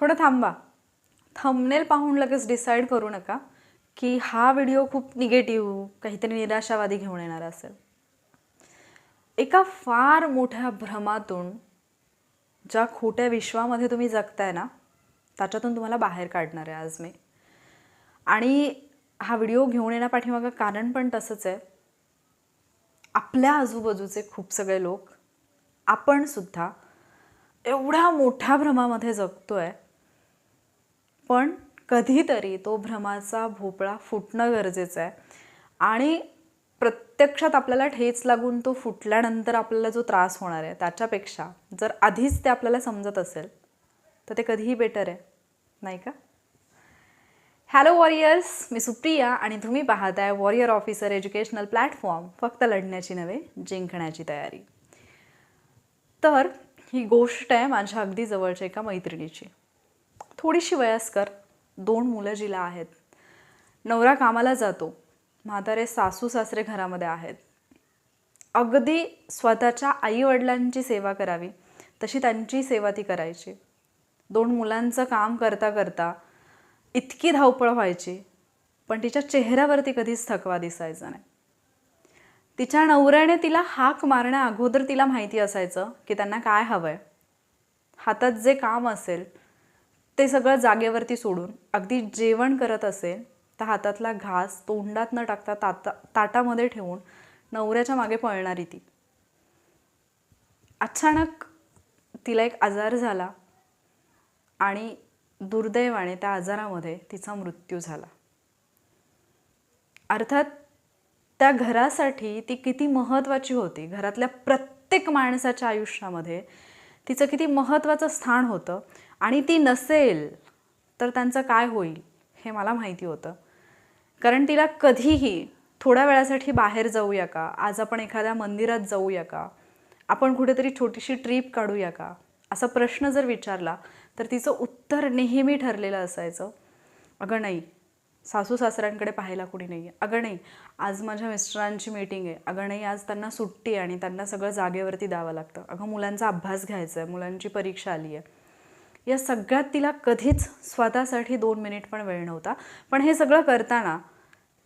थोडं थांबा. थंबनेल पाहून लगेच डिसाईड करू नका की हा व्हिडिओ खूप निगेटिव्ह काहीतरी निराशावादी घेऊन येणार असेल. एका फार मोठ्या भ्रमातून ज्या खोट्या विश्वामध्ये तुम्ही जगताय ना त्याच्यातून तुम्हाला बाहेर काढणार आहे आज मी. आणि हा व्हिडिओ घेऊन येण्यापाठीमागं कारण पण तसंच आहे. आपल्या आजूबाजूचे खूप सगळे लोक आपणसुद्धा एवढ्या मोठ्या भ्रमामध्ये जगतो आहे पण कधीतरी तो भ्रमाचा भोपळा फुटणं गरजेचं आहे. आणि प्रत्यक्षात आपल्याला ठेच लागून तो फुटल्यानंतर आपल्याला जो त्रास होणार आहे त्याच्यापेक्षा जर आधीच ते आपल्याला समजत असेल तर ते कधीही बेटर आहे. नाही का? हॅलो वॉरियर्स मी सुप्रिया आणि तुम्ही पाहताय वॉरियर ऑफिसर एज्युकेशनल प्लॅटफॉर्म फक्त लढण्याची नव्हे जिंकण्याची तयारी. तर ही गोष्ट आहे माझ्या अगदी जवळच्या एका मैत्रिणीची. थोडीशी वयस्कर दोन मुलं जिला आहेत. नवरा कामाला जातो म्हातारे सासू सासरे घरामध्ये आहेत. अगदी स्वतःच्या आईवडिलांची सेवा करावी तशी त्यांची सेवा ती करायची. दोन मुलांचं काम करता करता इतकी धावपळ व्हायची पण तिच्या चेहऱ्यावरती कधीच थकवा दिसायचा नाही. तिच्या नवऱ्याने तिला हाक मारण्या अगोदर तिला माहिती असायचं की त्यांना काय हवं आहे हातात जे काम असेल ते सगळं जागेवरती सोडून अगदी जेवण करत असेल तर हातातला घास तोंडात न टाकता ताता ताटामध्ये ठेवून नवऱ्याच्या मागे पळणारी ती. अचानक तिला एक आजार झाला आणि दुर्दैवाने त्या आजारामध्ये तिचा मृत्यू झाला. अर्थात त्या घरासाठी ती किती महत्त्वाची होती. घरातल्या प्रत्येक माणसाच्या आयुष्यामध्ये तिचं किती महत्त्वाचं स्थान होतं. आणि ती नसेल तर त्यांचं काय होईल हे मला माहिती होतं. कारण तिला कधीही थोड्या वेळासाठी बाहेर जाऊया का आज आपण एखाद्या मंदिरात जाऊया का आपण कुठेतरी छोटीशी ट्रीप काढूया का असा प्रश्न जर विचारला तर तिचं उत्तर नेहमी ठरलेलं असायचं. अगं नाही सासू सासऱ्यांकडे पाहायला कुणी नाही आहे अगं नाही आज माझ्या मिस्टरांची मीटिंग आहे. अगं नाही आज त्यांना सुट्टी आहे आणि त्यांना सगळं जागेवरती द्यावं लागतं. अगं मुलांचा अभ्यास घ्यायचा आहे मुलांची परीक्षा आली आहे या सगळ्यात तिला कधीच स्वतःसाठी दोन मिनिट पण वेळ नव्हता. पण हे सगळं करताना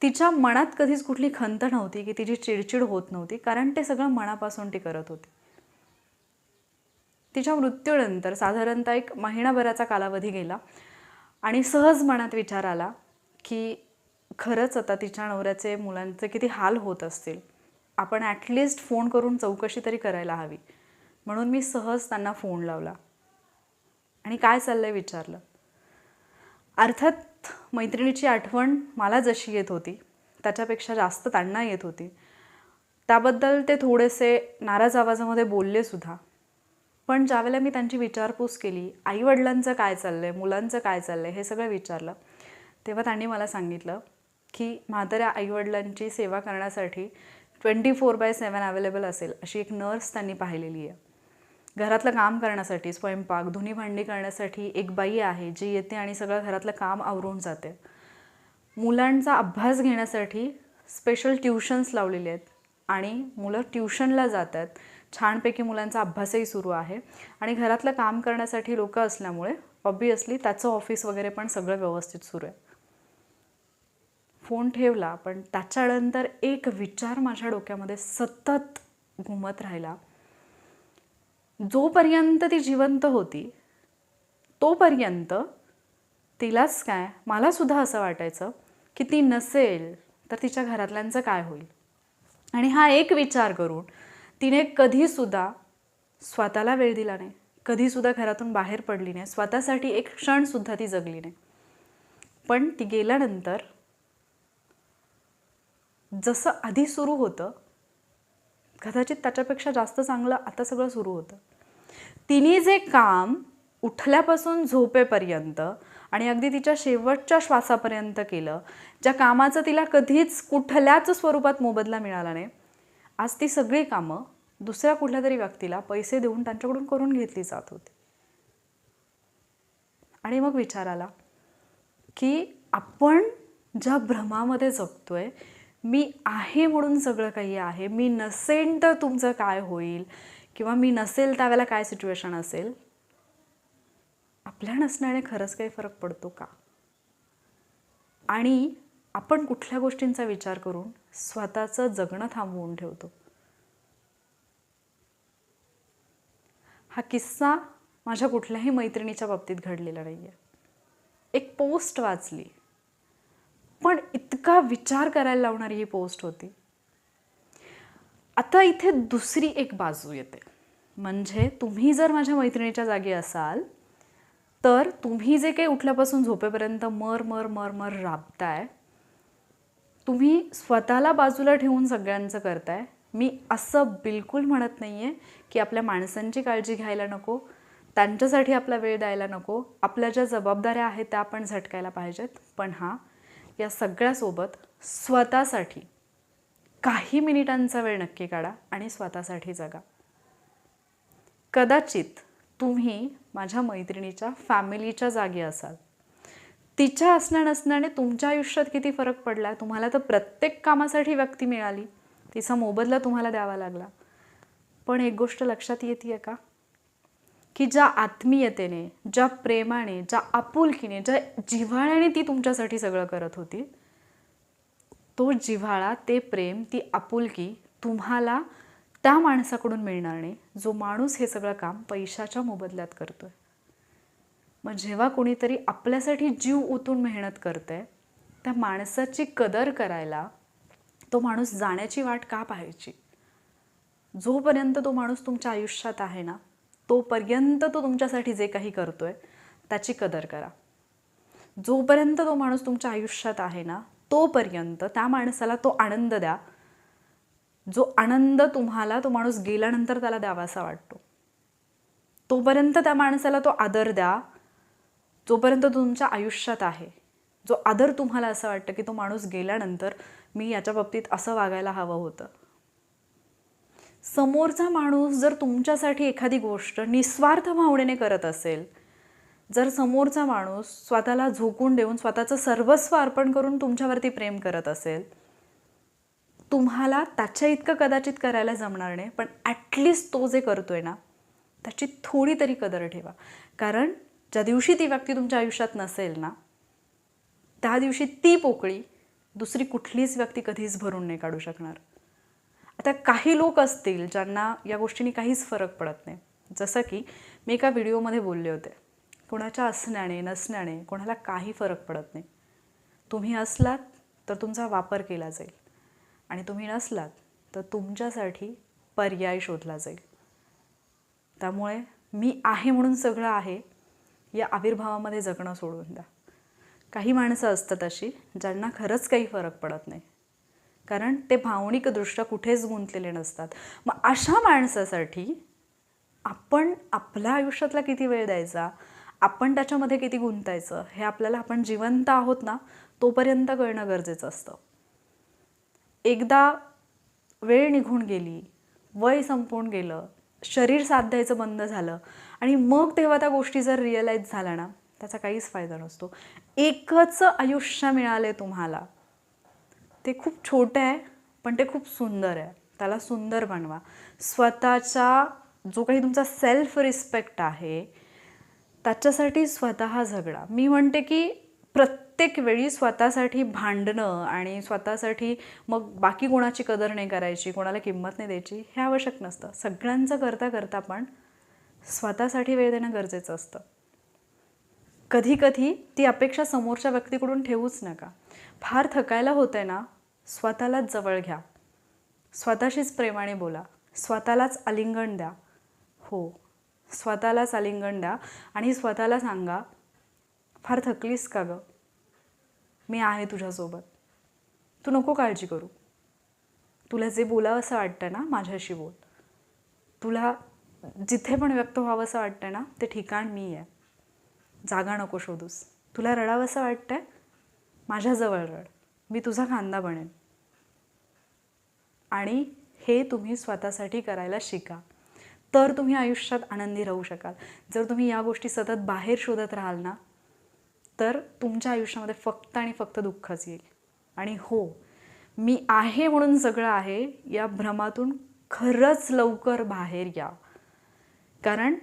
तिच्या मनात कधीच कुठली खंत नव्हती की तिची चिडचिड होत नव्हती कारण ते सगळं मनापासून ती करत होती. तिच्या मृत्यूनंतर साधारणतः एक महिनाभराचा कालावधी गेला आणि सहज मनात विचार आला की खरंच आता तिच्या नवऱ्याचे मुलांचे किती हाल होत असतील. आपण ॲटलिस्ट फोन करून चौकशी तरी करायला हवी. म्हणून मी सहज त्यांना फोन लावला. आणि काय चाललं आहे विचारलं? अर्थात मैत्रिणीची आठवण मला जशी येत होती त्याच्यापेक्षा जास्त त्यांना येत होती. त्याबद्दल ते थोडेसे नाराज आवाजामध्ये बोलले सुद्धा. पण ज्यावेळेला मी त्यांची विचारपूस केली आईवडिलांचं काय चाललं आहे मुलांचं काय चाललं आहे हे सगळं विचारलं तेव्हा त्यांनी मला सांगितलं की म्हाताऱ्या आईवडिलांची सेवा करण्यासाठी twenty four by seven available असेल अशी एक नर्स त्यांनी पाहिलेली आहे. घरातलं काम करण्यासाठी स्वयंपाक धुनी भांडी करण्यासाठी एक बाई आहे जी येते आणि सगळं घरातलं काम आवरून जाते. मुलांचा अभ्यास घेण्यासाठी स्पेशल ट्युशन्स लावलेले आहेत आणि मुलं ट्युशनला जात आहेत छानपैकी मुलांचा अभ्यासही सुरू आहे आणि घरातलं काम करण्यासाठी लोक असल्यामुळे ऑब्वियसली त्याचं ऑफिस वगैरे पण सगळं व्यवस्थित सुरू आहे. फोन ठेवला पण त्याच्यानंतर एक विचार माझ्या डोक्यामध्ये सतत घुमत राहिला. जोपर्यंत ती जिवंत होती तोपर्यंत तिलाच काय मला सुद्धा असं वाटायचं की ती नसेल तर तिच्या घरातल्यांचं काय होईल? आणि हा एक विचार करून तिने कधीसुद्धा स्वतःला वेळ दिला नाही. कधीसुद्धा घरातून बाहेर पडली नाही. स्वतःसाठी एक क्षणसुद्धा ती जगली नाही. पण ती गेल्यानंतर जसं आधी सुरू होतं कदाचित त्याच्यापेक्षा जास्त चांगलं आता सगळं सुरू होतं. तिने जे काम उठल्यापासून झोपेपर्यंत आणि अगदी तिच्या शेवटच्या श्वासापर्यंत केलं ज्या कामाचं तिला कधीच कुठल्याच स्वरूपात मोबदला मिळाला नाही आज ती सगळी कामं दुसऱ्या कुठल्या तरी व्यक्तीला पैसे देऊन त्यांच्याकडून करून घेतली जात होती. आणि मग विचार आला की आपण ज्या भ्रमामध्ये जगतोय मी आहे म्हणून सगळं काही आहे. मी नसेन तर तुमचं काय होईल? किंवा मी नसेल त्यावेळेला काय सिच्युएशन असेल? आपल्या नसण्याने खरंच काही फरक पडतो का? आणि आपण कुठल्या गोष्टींचा विचार करून स्वतःचं जगणं थांबवून ठेवतो? हा किस्सा माझ्या कुठल्याही मैत्रिणीच्या बाबतीत घडलेला नाही आहे एक पोस्ट वाचली. पण इतका विचार करायला लावणारी ही पोस्ट होती. आता इथे दुसरी एक बाजू येते. म्हणजे तुम्ही जर माझ्या मैत्रिणीच्या जागी असाल तर तुम्ही जे काही उठल्यापासून झोपेपर्यंत मर मर मर मर राबताय तुम्ही स्वतःला बाजूला ठेवून सगळ्यांचं करताय. मी असं बिलकुल म्हणत नाही आहे की आपल्या माणसांची काळजी घ्यायला नको त्यांच्यासाठी आपला वेळ द्यायला नको. आपल्या ज्या जबाबदाऱ्या आहेत त्या आपण झटकायला पाहिजेत. पण हां या सगळ्यासोबत स्वतःसाठी काही मिनिटांचा वेळ नक्की काढा आणि स्वतःसाठी जगा. कदाचित तुम्ही माझ्या मैत्रिणीच्या फॅमिलीच्या जागी असाल. तिच्या असण्या नसण्याने तुमच्या आयुष्यात किती फरक पडला तुम्हाला तर प्रत्येक कामासाठी व्यक्ती मिळाली. तिचा मोबदला तुम्हाला द्यावा लागला. पण एक गोष्ट लक्षात येते आहे का? की ज्या आत्मीयतेने ज्या प्रेमाने ज्या आपुलकीने ज्या जिव्हाळ्याने ती तुमच्यासाठी सगळं करत होती तो जिव्हाळा ते प्रेम ती आपुलकी तुम्हाला त्या माणसाकडून मिळणार नाही. जो माणूस हे सगळं काम पैशाच्या मोबदल्यात करतोय. मग जेव्हा कोणीतरी आपल्यासाठी जीव ओतून मेहनत करते त्या माणसाची कदर करायला तो माणूस जाण्याची वाट का पाहायची? जोपर्यंत तो माणूस तुमच्या आयुष्यात आहे ना तोपर्यंत तो तुमच्यासाठी जे काही करतोय त्याची कदर करा. जोपर्यंत तो माणूस तुमच्या आयुष्यात आहे ना तोपर्यंत त्या माणसाला तो आनंद द्या. जो आनंद तुम्हाला तो माणूस गेल्यानंतर त्याला द्यावासा वाटतो. तोपर्यंत त्या माणसाला तो आदर द्या. जोपर्यंत तो तुमच्या आयुष्यात आहे जो आदर तुम्हाला असं वाटतं की तो माणूस गेल्यानंतर मी याच्या बाबतीत असं वागायला हवं होतं. समोरचा माणूस जर तुमच्यासाठी एखादी गोष्ट निस्वार्थ भावनेने करत असेल जर समोरचा माणूस स्वतःला झोकून देऊन स्वतःचं सर्वस्व अर्पण करून तुमच्यावरती प्रेम करत असेल तुम्हाला त्याच्या इतकं कदाचित करायला जमणार नाही पण ॲटलिस्ट तो जे करतोय ना त्याची थोडी तरी कदर ठेवा. कारण ज्या दिवशी ती व्यक्ती तुमच्या आयुष्यात नसेल ना त्या दिवशी ती पोकळी दुसरी कुठलीच व्यक्ती कधीच भरून नाही काढू शकणार. आता काही लोक असतील ज्यांना या गोष्टींनी काहीच फरक पडत नाही. जसं की मी एका व्हिडिओमध्ये बोलले होते. कोणाच्या असण्याने नसण्याने कोणाला काही फरक पडत नाही. तुम्ही असलात तर तुमचा वापर केला जाईल. आणि तुम्ही नसलात तर तुमच्यासाठी पर्याय शोधला जाईल. त्यामुळे मी आहे म्हणून सगळं आहे. या आविर्भावामध्ये जगणं सोडून द्या. काही माणसं असतात अशी ज्यांना खरंच काही फरक पडत नाही. कारण ते भावनिकदृष्ट्या कुठेच गुंतलेले नसतात. मग अशा माणसासाठी आपण आपल्या आयुष्यातला किती वेळ द्यायचा? आपण त्याच्यामध्ये किती गुंतायचं? हे आपल्याला आपण जिवंत आहोत ना तोपर्यंत कळणं गरजेचं असतं. एकदा वेळ निघून गेली वय संपून गेलं शरीर साथ द्यायचं बंद झालं आणि मग तेव्हा त्या गोष्टी जर रिअलाईज झाल्या ना त्याचा काहीच फायदा नसतो. एकच आयुष्य मिळाले तुम्हाला. ते खूप छोटं आहे पण ते खूप सुंदर आहे. त्याला सुंदर बनवा. स्वतःचा जो काही तुमचा सेल्फ रिस्पेक्ट आहे त्याच्यासाठी स्वतः झगडा. मी म्हणते की प्रत्येक वेळी स्वतःसाठी भांडणं आणि स्वतःसाठी मग बाकी कोणाची कदर नाही करायची कोणाला किंमत नाही द्यायची हे आवश्यक नसतं. सगळ्यांचं करता करता पण स्वतःसाठी वेळ देणं गरजेचं असतं. कधी कधी ती अपेक्षा समोरच्या व्यक्तीकडून ठेवूच नका. फार थकायला होतं आहे ना स्वतःलाच जवळ घ्या. स्वतःशीच प्रेमाने बोला. स्वतःलाच आलिंगन द्या. हो स्वतःलाच आलिंगन द्या आणि स्वतःला सांगा फार थकलीस का गं? मी आहे तुझ्यासोबत. तू नको काळजी करू. तुला जे बोलावं असं वाटतं ना माझ्याशी बोल. तुला जिथे पण व्यक्त व्हावं असं वाटतं ना ते ठिकाण मी आहे. जागा नको शोधूस. तुला रडावं असं वाटतं माझ्याजवळ रड. मी तुझा खांदा बनेन. आणि हे तुम्ही स्वतःसाठी करायला शिका. तर तुम्ही आयुष्यात आनंदी राहू शकाल. जर तुम्ही या गोष्टी सतत बाहेर शोधत राहाल ना तर तुमच्या आयुष्यामध्ये फक्त आणि फक्त दुःखच येईल. आणि हो मी आहे म्हणून सगळं आहे या भ्रमातून खरंच लवकर बाहेर या. कारण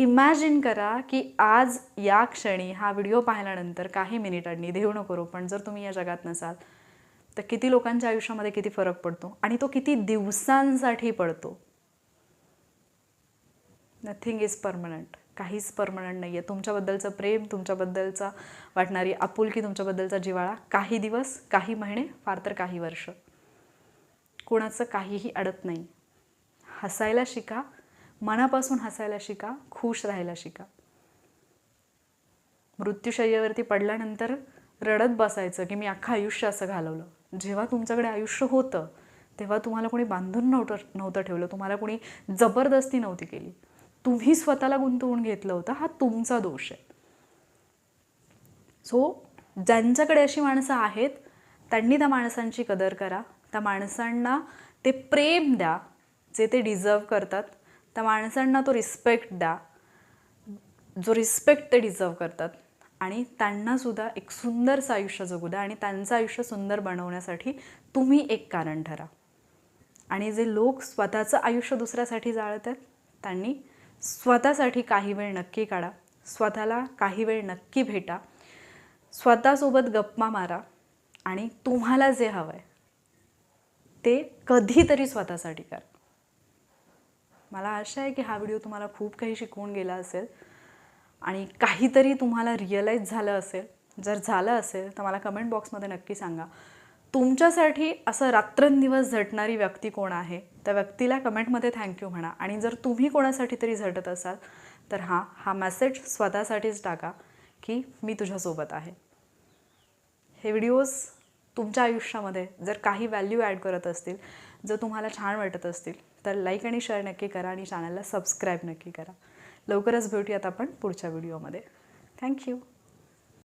इमॅजिन करा की आज या क्षणी हा व्हिडिओ पाहिल्यानंतर काही मिनिटांनी देऊ नको करू पण जर तुम्ही या जगात नसाल तर किती लोकांच्या आयुष्यामध्ये किती फरक पडतो आणि तो किती दिवसांसाठी पडतो? नथिंग इज परमनंट काहीच परमनंट नाही आहे तुमच्याबद्दलचं प्रेम तुमच्याबद्दलचा वाटणारी आपुलकी तुमच्याबद्दलचा जिवाळा काही दिवस काही महिने फार तर काही वर्ष. कोणाचं काहीही अडत नाही. हसायला शिका मनापासून हसायला शिका खुश राहायला शिका. मृत्यूशय्येवरती पडल्यानंतर रडत बसायचं की मी अख्खं आयुष्य असं घालवलं. जेव्हा तुमच्याकडे आयुष्य होतं तेव्हा तुम्हाला कोणी बांधून नव्हतं नव्हतं ठेवलं. तुम्हाला कोणी जबरदस्ती नव्हती केली. तुम्ही स्वतःला गुंतवून घेतलं होतं हा तुमचा दोष आहे. सो ज्यांच्याकडे अशी माणसं आहेत त्यांनी त्या माणसांची कदर करा. त्या माणसांना ते प्रेम द्या जे ते डिझर्व करतात. त्या माणसांना तो रिस्पेक्ट द्या. जो रिस्पेक्ट ते डिझर्व करतात. आणि त्यांनासुद्धा एक सुंदरचं आयुष्य जगू द्या. आणि त्यांचं आयुष्य सुंदर बनवण्यासाठी तुम्ही एक कारण ठरा. आणि जे लोक स्वतःचं आयुष्य दुसऱ्यासाठी जाळत आहेत त्यांनी स्वतःसाठी काही वेळ नक्की काढा. स्वतःला काही वेळ नक्की भेटा. स्वतःसोबत गप्पा मारा. आणि तुम्हाला जे हवं आहे ते कधीतरी स्वतःसाठी करा. मला आशा आहे की हा व्हिडिओ तुम्हाला खूप काही शिकवून गेला असेल आणि काहीतरी तुम्हाला रिअलाईज झालं असेल जर झालं असेल तर मला कमेंट बॉक्समध्ये नक्की सांगा. तुमच्यासाठी असं रात्रंदिवस झटणारी व्यक्ती कोण आहे? त्या व्यक्तीला कमेंटमध्ये थँक्यू म्हणा. आणि जर तुम्ही कोणासाठी तरी झटत असाल तर हां हा मेसेज स्वतःसाठीच टाका की मी तुझ्यासोबत आहे. हे व्हिडिओज तुमच्या आयुष्यामध्ये जर काही व्हॅल्यू ॲड करत असतील जर तुम्हाला छान वाटत असतील तर लाईक आणि शेअर नक्की करा आणि चॅनलला सबस्क्राईब नक्की करा. लवकरच भेटूयात आपण पुढच्या व्हिडिओमध्ये थँक्यू